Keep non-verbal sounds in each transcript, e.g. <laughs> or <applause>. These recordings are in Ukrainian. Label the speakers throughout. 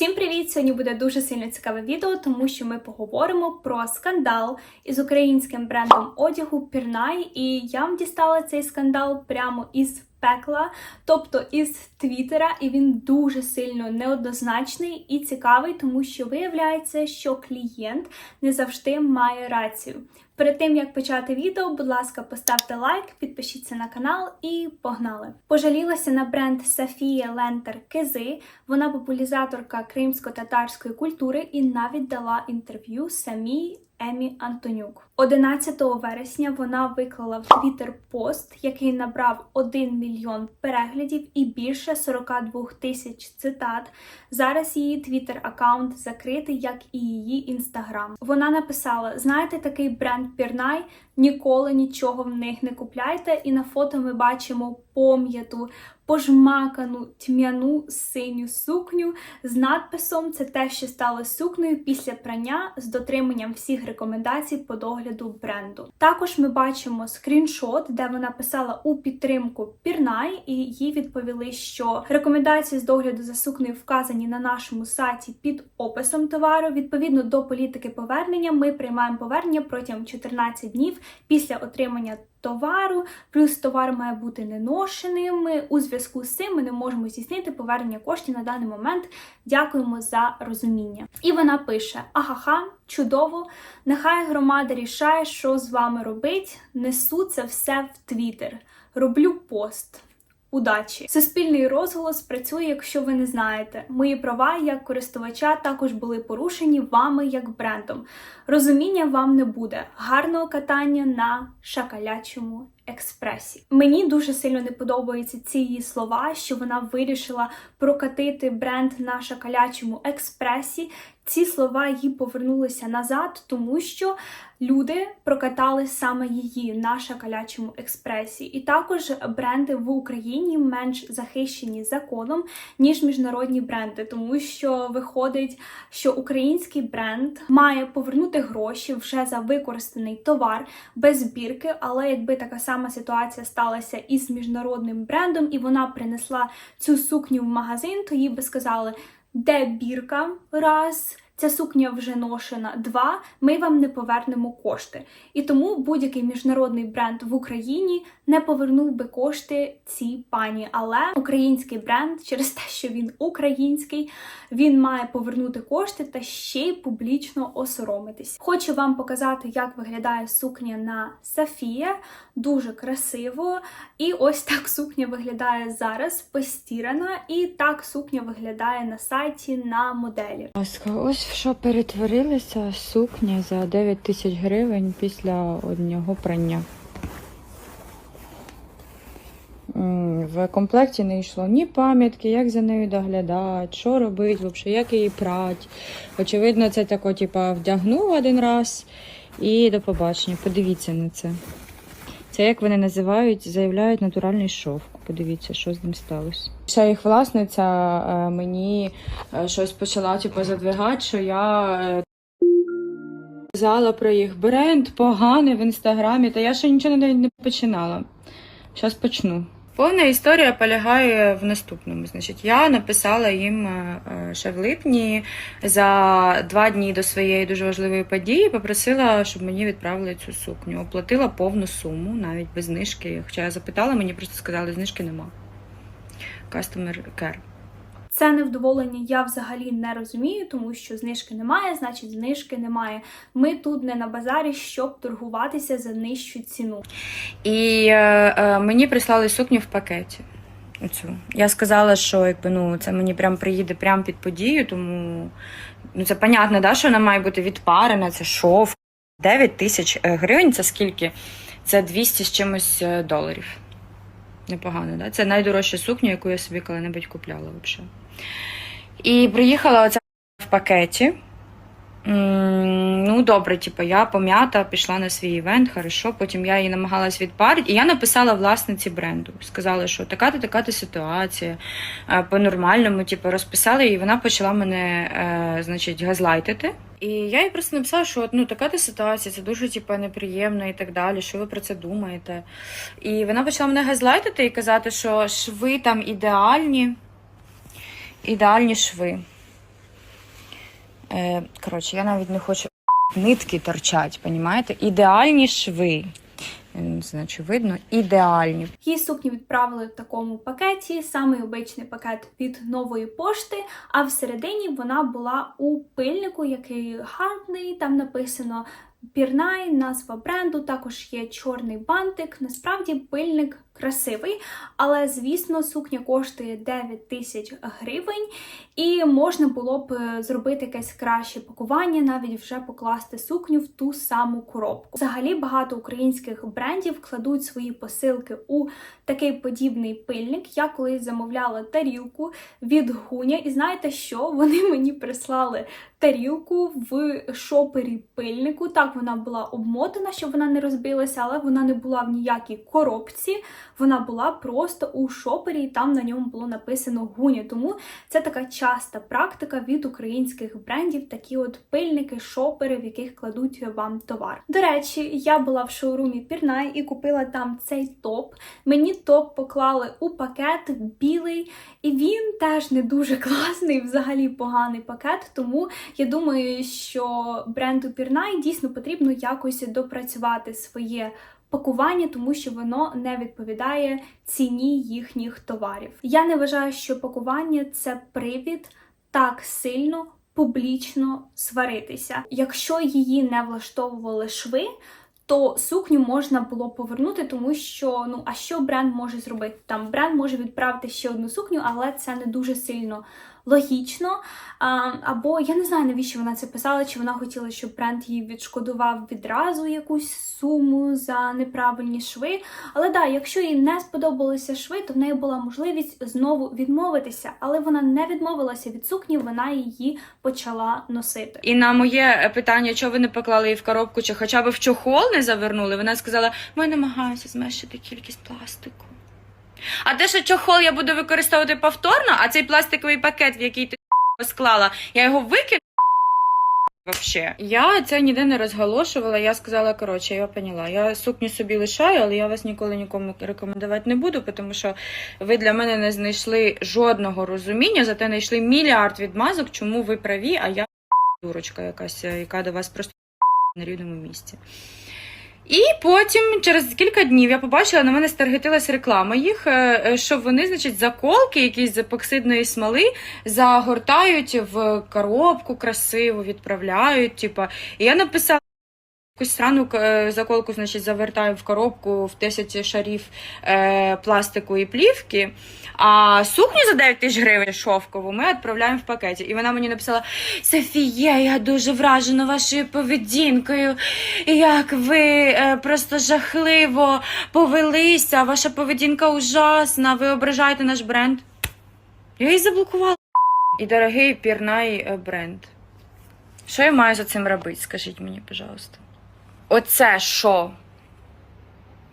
Speaker 1: Всім привіт! Сьогодні буде дуже сильно цікаве відео, тому що ми поговоримо про скандал із українським брендом одягу Пірнай. І я вам дістала цей скандал прямо із пекла, тобто із Твіттера, і він дуже сильно неоднозначний і цікавий, тому що виявляється, що клієнт не завжди має рацію. Перед тим як почати відео, будь ласка, поставте лайк, підпишіться на канал і погнали. Пожалілася на бренд Сафія Лентер Кизи. Вона популяризаторка кримсько-татарської культури і навіть дала інтерв'ю самій Емі Антонюк. 11 вересня вона виклала в Твіттер пост, який набрав 1 мільйон переглядів і більше 42 тисяч цитат. Зараз її Твіттер аккаунт закритий, як і її інстаграм. Вона написала: знаєте, такий бренд Пірнай, ніколи нічого в них не купляйте. І на фото ми бачимо пом'яту, пожмакану тьмяну синю сукню з надписом Це те, що стало сукнею після прання з дотриманням всіх рекомендацій по догляду бренду. Також ми бачимо скріншот, де вона писала у підтримку Пірнай, і їй відповіли, що рекомендації з догляду за сукнею вказані на нашому сайті під описом товару. Відповідно до політики повернення, ми приймаємо повернення протягом 14 днів після отримання товару, плюс товар має бути неношеним. У зв'язку з цим ми не можемо здійснити повернення коштів на даний момент. Дякуємо за розуміння. І вона пише: Агаха, чудово! Нехай громада рішає, що з вами робить. Несу це все в Твіттер. Роблю пост. Удачі! Суспільний розголос працює, якщо ви не знаєте. Мої права як користувача також були порушені вами як брендом. Розуміння вам не буде. Гарного катання на шакалячому експресі. Мені дуже сильно не подобаються ці її слова, що вона вирішила прокатити бренд на шакалячому експресі. Ці слова їй повернулися назад, тому що люди прокатали саме її на шакалячому експресі. І також бренди в Україні менш захищені законом, ніж міжнародні бренди, тому що виходить, що український бренд має повернути гроші вже за використаний товар без збірки, але якби така сама ситуація сталася із міжнародним брендом, і вона принесла цю сукню в магазин, то їй би сказали, де бірка раз. Ця сукня вже ношена два, ми вам не повернемо кошти. І тому будь-який міжнародний бренд в Україні не повернув би кошти цій пані. Але український бренд, через те, що він український, він має повернути кошти та ще й публічно осоромитись. Хочу вам показати, як виглядає сукня на Сафія. Дуже красиво. І ось так сукня виглядає зараз, постірана, і так сукня виглядає на сайті на моделі.
Speaker 2: Ось що перетворилася сукня за 9 тисяч гривень після одного прання. В комплекті не йшло ні пам'ятки, як за нею доглядати, що робити, взагалі, як її прати. Очевидно, це тако, типа, вдягнув один раз і до побачення. Подивіться на це. Це як вони називають, заявляють натуральний шовк. Подивіться, що з ним сталося. Ще їх власниця е, мені е, щось почала типу, задвигати, що я е, казала про їх бренд поганий в інстаграмі, та я ще нічого не починала. Зараз почну. Повна історія полягає в наступному. Значить, я написала їм е, е, ще в липні за два дні до своєї дуже важливої події. Попросила, щоб мені відправили цю сукню. Оплатила повну суму, навіть без знижки. Хоча я запитала, мені просто сказали, знижки нема. Customer care.
Speaker 1: Це невдоволення я взагалі не розумію, тому що знижки немає, значить знижки немає. Ми тут не на базарі, щоб торгуватися за нижчу ціну.
Speaker 2: І е, е, мені прислали сукню в пакеті. Оцю. Я сказала, що якби, ну, це мені прям приїде прямо під подію, тому ну, це понятно, да, що вона має бути відпарена, це шов. 9 тисяч е, гривень це скільки? Це 200 з чимось е, доларів. Непогано, да? Це найдорожча сукня, яку я собі коли-небудь купляла взагалі. І приїхала оця в пакеті. Ну, добре, типу, я пом'ята, пішла на свій івент, хорошо. Потім я її намагалась відпарити. І я написала власниці бренду. Сказала, що така-то, така-то ситуація. По-нормальному, типу, розписала, і вона почала мене, е, значить, газлайтити. І я їй просто написала, що ну, така-то ситуація, це дуже типу, неприємно і так далі. Що ви про це думаєте? І вона почала мене газлайтити і казати, що шви там ідеальні, ідеальні шви. Е, коротше, я навіть не хочу нитки торчать, понімаєте? Ідеальні шви. Я Не знаю, чи видно, ідеальні.
Speaker 1: Її сукню відправили в такому пакеті, самий обичний пакет від нової пошти. А всередині вона була у пильнику, який гарний. Там написано Пірнай, назва бренду. Також є чорний бантик. Насправді пильник красивий, але звісно, сукня коштує 9 тисяч гривень, і можна було б е, зробити якесь краще пакування, навіть вже покласти сукню в ту саму коробку. Взагалі багато українських брендів кладуть свої посилки у такий подібний пильник. Я колись замовляла тарілку від гуня, і знаєте що? <laughs> Вони мені прислали тарілку в шопері пильнику. Так вона була обмотана, щоб вона не розбилася, але вона не була в ніякій коробці. Вона була просто у шопері, і там на ньому було написано гуня. Тому це така часта практика від українських брендів, такі от пильники, шопери, в яких кладуть вам товар. До речі, я була в шоурумі Пірнай і купила там цей топ. Мені топ поклали у пакет білий, і він теж не дуже класний, взагалі поганий пакет. Тому я думаю, що бренду Пірнай дійсно потрібно якось допрацювати своє пакування, тому що воно не відповідає ціні їхніх товарів. Я не вважаю, що пакування це привід так сильно публічно сваритися. Якщо її не влаштовували шви. То сукню можна було повернути, тому що ну а що бренд може зробити? Там бренд може відправити ще одну сукню, але це не дуже сильно логічно. Або я не знаю, навіщо вона це писала, чи вона хотіла, щоб бренд їй відшкодував відразу якусь суму за неправильні шви. Але да, якщо їй не сподобалися шви, то в неї була можливість знову відмовитися. Але вона не відмовилася від сукні, вона її почала носити.
Speaker 2: І на моє питання, чого ви не поклали її в коробку, чи хоча б в чохол не завернули, вона сказала: ми намагаємося зменшити кількість пластику. А те, що чохол я буду використовувати повторно, а цей пластиковий пакет, в який ти <laughs> склала, я його викину. Вообще. Я це ніде не розголошувала. Я сказала, коротше, я поняла. Я сукню собі лишаю, але я вас ніколи нікому рекомендувати не буду, тому що ви для мене не знайшли жодного розуміння, зате знайшли мільярд відмазок, чому ви праві, а я <laughs> дурочка якась, яка до вас просто <laughs> на рівному місці. І потім, через кілька днів, я побачила, на мене старгетилась реклама їх, е, е, що вони, значить, заколки якісь з епоксидної смоли загортають в коробку красиву, відправляють. Типа. І я написала. Якусь срану е, заколку, значить, завертаю в коробку в 10 шарів е, пластикової плівки, а сукню за 9 тисяч гривень шовкову ми відправляємо в пакеті. І вона мені написала: Софія, я дуже вражена вашою поведінкою. Як ви е, просто жахливо повелися, ваша поведінка ужасна, ви ображаєте наш бренд. Я її заблокувала. І дорогий пірнай е, бренд. Що я маю за цим робити? Скажіть мені, пожалуйста. Оце що?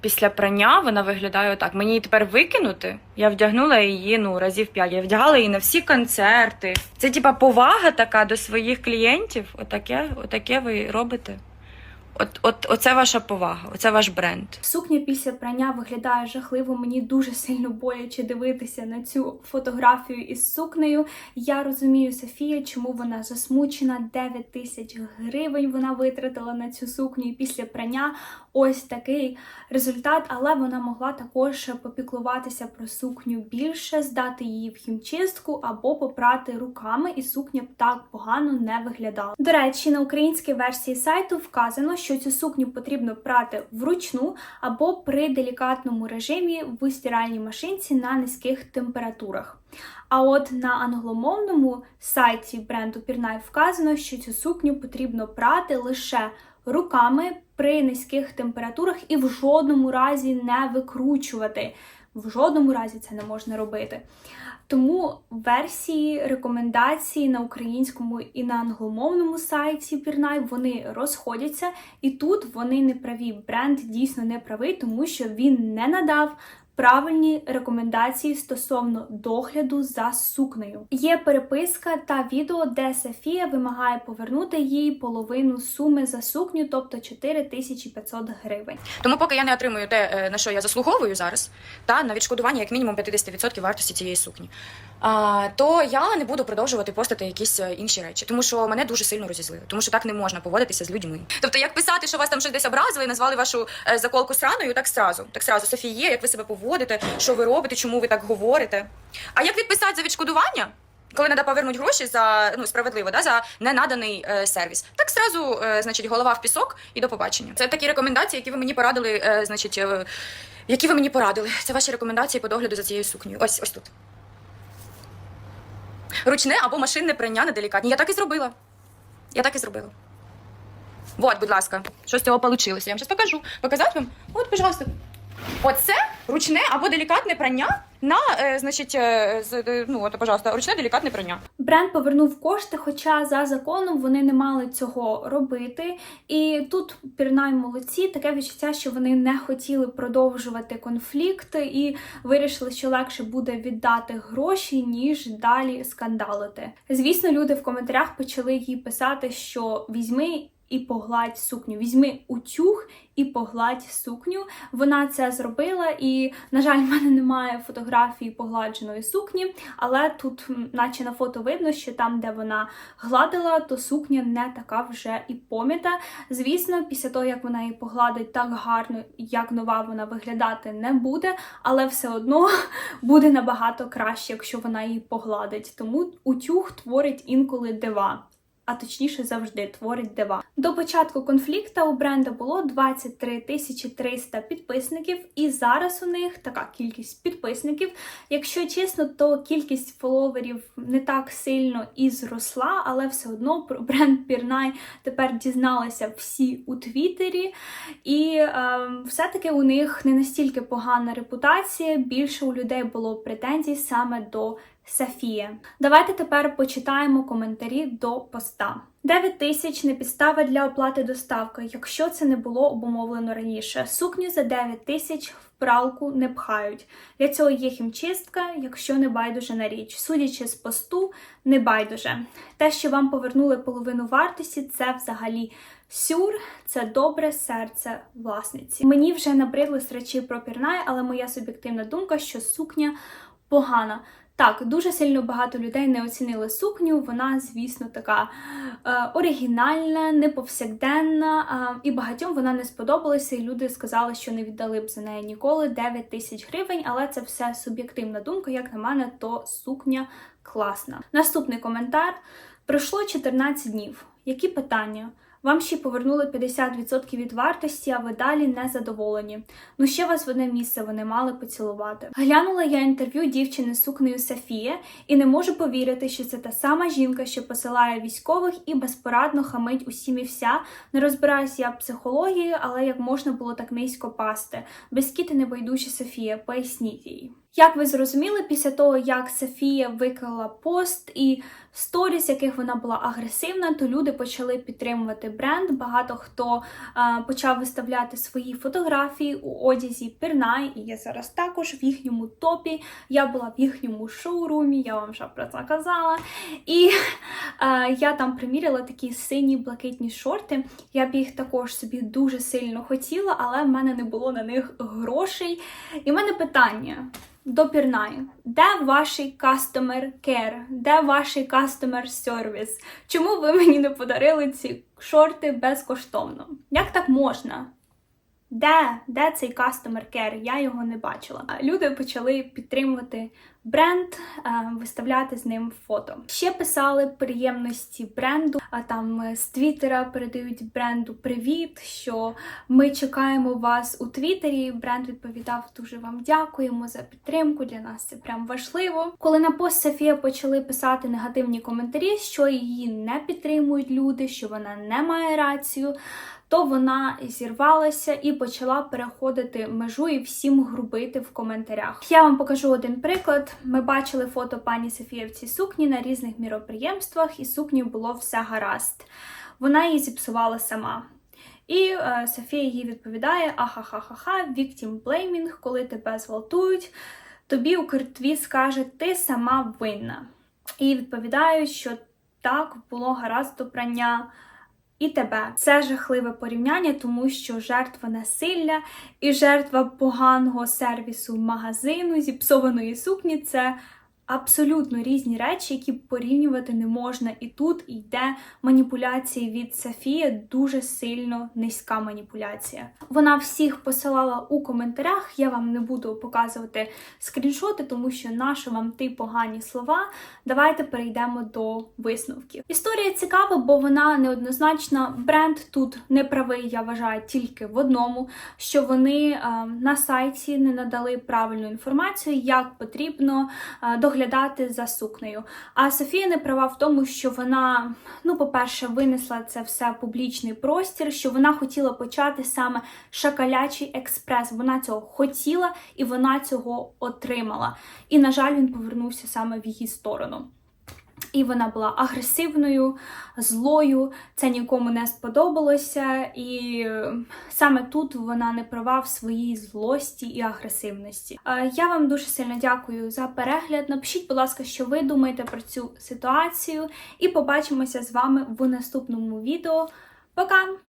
Speaker 2: Після прання вона виглядає отак. Мені її тепер викинути. Я вдягнула її ну, разів п'ять. Я вдягала її на всі концерти. Це типа повага така до своїх клієнтів. Отаке, отаке ви робите. От, от, оце ваша повага, оце ваш бренд.
Speaker 1: Сукня після прання виглядає жахливо. Мені дуже сильно боляче дивитися на цю фотографію із сукнею. Я розумію Софія, чому вона засмучена. 9 тисяч гривень вона витратила на цю сукню після прання. Ось такий результат, але вона могла також попіклуватися про сукню більше, здати її в хімчистку або попрати руками, і сукня б так погано не виглядала. До речі, на українській версії сайту вказано, що цю сукню потрібно прати вручну або при делікатному режимі в стиральній машинці на низьких температурах. А от на англомовному сайті бренду Пірнай вказано, що цю сукню потрібно прати лише руками при низьких температурах і в жодному разі не викручувати. В жодному разі це не можна робити. Тому версії рекомендації на українському і на англомовному сайті Пірнай вони розходяться, і тут вони не праві. Бренд дійсно не правий, тому що він не надав правильні рекомендації стосовно догляду за сукнею. Є переписка та відео, де Софія вимагає повернути їй половину суми за сукню, тобто 4500 гривень.
Speaker 3: Тому, поки я не отримую те, е, на що я заслуговую зараз, та на відшкодування як мінімум 50% вартості цієї сукні, а, то я не буду продовжувати постати якісь е, інші речі, тому що мене дуже сильно розізлили, тому що так не можна поводитися з людьми. Тобто, як писати, що вас там щось десь образили, назвали вашу е, заколку сраною, так сразу, так сразу, Софіє, як ви себе поводите, що ви робите, чому ви так говорите. А як відписати за відшкодування? Коли треба повернути гроші за ну справедливо, да за ненаданий е, сервіс, так зразу, е, значить, голова в пісок і до побачення. Це такі рекомендації, які ви мені порадили, е, значить, е, які ви мені порадили. Це ваші рекомендації по догляду за цією сукнею. Ось ось тут. Ручне або машинне прання неделікатні. Я так і зробила. Я так і зробила. Вот, будь ласка, що з цього вийшло. Я вам зараз покажу. Показати вам? От, пожалуйста. Оце ручне або делікатне прання на, е, значить, е, з, е, ну, от, пожалуйста, ручне делікатне прання.
Speaker 1: Бренд повернув кошти, хоча за законом вони не мали цього робити. І тут пірнай молодці, таке відчуття, що вони не хотіли продовжувати конфлікт і вирішили, що легше буде віддати гроші, ніж далі скандалити. Звісно, люди в коментарях почали їй писати, що візьми. І погладь сукню. Візьми утюг і погладь сукню. Вона це зробила, і, на жаль, в мене немає фотографії погладженої сукні, але тут, наче на фото видно, що там, де вона гладила, то сукня не така вже і пом'ята. Звісно, після того, як вона її погладить так гарно, як нова вона виглядати не буде, але все одно <laughs> буде набагато краще, якщо вона її погладить. Тому утюг творить інколи дива. А точніше завжди творить дива. До початку конфлікту у бренду було 23 тисячі 300 підписників, і зараз у них така кількість підписників. Якщо чесно, то кількість фоловерів не так сильно і зросла, але все одно про бренд Пірнай тепер дізналися всі у Твіттері. І е, все-таки у них не настільки погана репутація. Більше у людей було претензій саме до Софія. Давайте тепер почитаємо коментарі до поста. 9 тисяч не підстава для оплати доставки, якщо це не було обумовлено раніше. Сукню за 9 тисяч в пралку не пхають. Для цього є хімчистка, якщо не байдуже на річ. Судячи з посту, не байдуже. Те, що вам повернули половину вартості, це взагалі сюр, це добре серце власниці. Мені вже набридли речі про пірнай, але моя суб'єктивна думка, що сукня погана. Так, дуже сильно багато людей не оцінили сукню. Вона, звісно, така е, оригінальна, неповсякденна, е, і багатьом вона не сподобалася. І люди сказали, що не віддали б за неї ніколи 9 тисяч гривень, але це все суб'єктивна думка. Як на мене, то сукня класна. Наступний коментар: пройшло 14 днів. Які питання? Вам ще повернули 50% від вартості, а ви далі не задоволені. Ну ще вас в одне місце вони мали поцілувати. Глянула я інтерв'ю дівчини з сукнею Софія і не можу повірити, що це та сама жінка, що посилає військових і безпорадно хамить усім і вся. Не розбираюся я в психології, але як можна було так низько пасти. Безкіти небайдужі Софія, поясніть їй. Як ви зрозуміли, після того, як Софія виклала пост і сторіс, яких вона була агресивна, то люди почали підтримувати бренд. Багато хто е, почав виставляти свої фотографії у одязі Пірнай, і я зараз також в їхньому топі. Я була в їхньому шоурумі, я вам вже про це казала. І е, я там приміряла такі сині блакитні шорти. Я б їх також собі дуже сильно хотіла, але в мене не було на них грошей. І в мене питання. До Пірнаю. Де ваш customer care? Де ваш customer service? Чому ви мені не подарили ці шорти безкоштовно? Як так можна? Де? Де цей customer care? Я його не бачила. Люди почали підтримувати бренд, е, виставляти з ним фото. Ще писали приємності бренду, а там е, з Твіттера передають бренду привіт, що ми чекаємо вас у Твіттері. Бренд відповідав дуже вам дякуємо за підтримку. Для нас це прям важливо. Коли на пост Софія почали писати негативні коментарі, що її не підтримують люди, що вона не має рацію. То вона зірвалася і почала переходити межу і всім грубити в коментарях. Я вам покажу один приклад. Ми бачили фото пані Софії в цій сукні на різних міроприємствах, і сукні було все гаразд. Вона її зіпсувала сама. І е, Софія їй відповідає: ахахахаха, victim blaming, коли тебе зґвалтують, тобі Укртві скаже, ти сама винна. І відповідають, що так, було гаразд до прання. І тебе. Це жахливе порівняння, тому що жертва насилля і жертва поганого сервісу магазину зіпсованої сукні це абсолютно різні речі, які порівнювати не можна. І тут йде маніпуляція від Софії, дуже сильно низька маніпуляція. Вона всіх посилала у коментарях. Я вам не буду показувати скріншоти, тому що нащо вам ті погані слова. Давайте перейдемо до висновків. Історія цікава, бо вона неоднозначна. Бренд тут не правий, я вважаю, тільки в одному, що вони е, на сайті не надали правильну інформацію, як потрібно е, доглядати за сукнею. А Софія не права в тому, що вона, ну, по-перше, винесла це все в публічний простір, що вона хотіла почати саме шакалячий експрес. Вона цього хотіла і вона цього отримала. І, на жаль, він повернувся саме в її сторону. І вона була агресивною, злою, це нікому не сподобалося, і е, саме тут вона не права в своїй злості і агресивності. Е, Я вам дуже сильно дякую за перегляд. Напишіть, будь ласка, що ви думаєте про цю ситуацію, і побачимося з вами в наступному відео. Пока!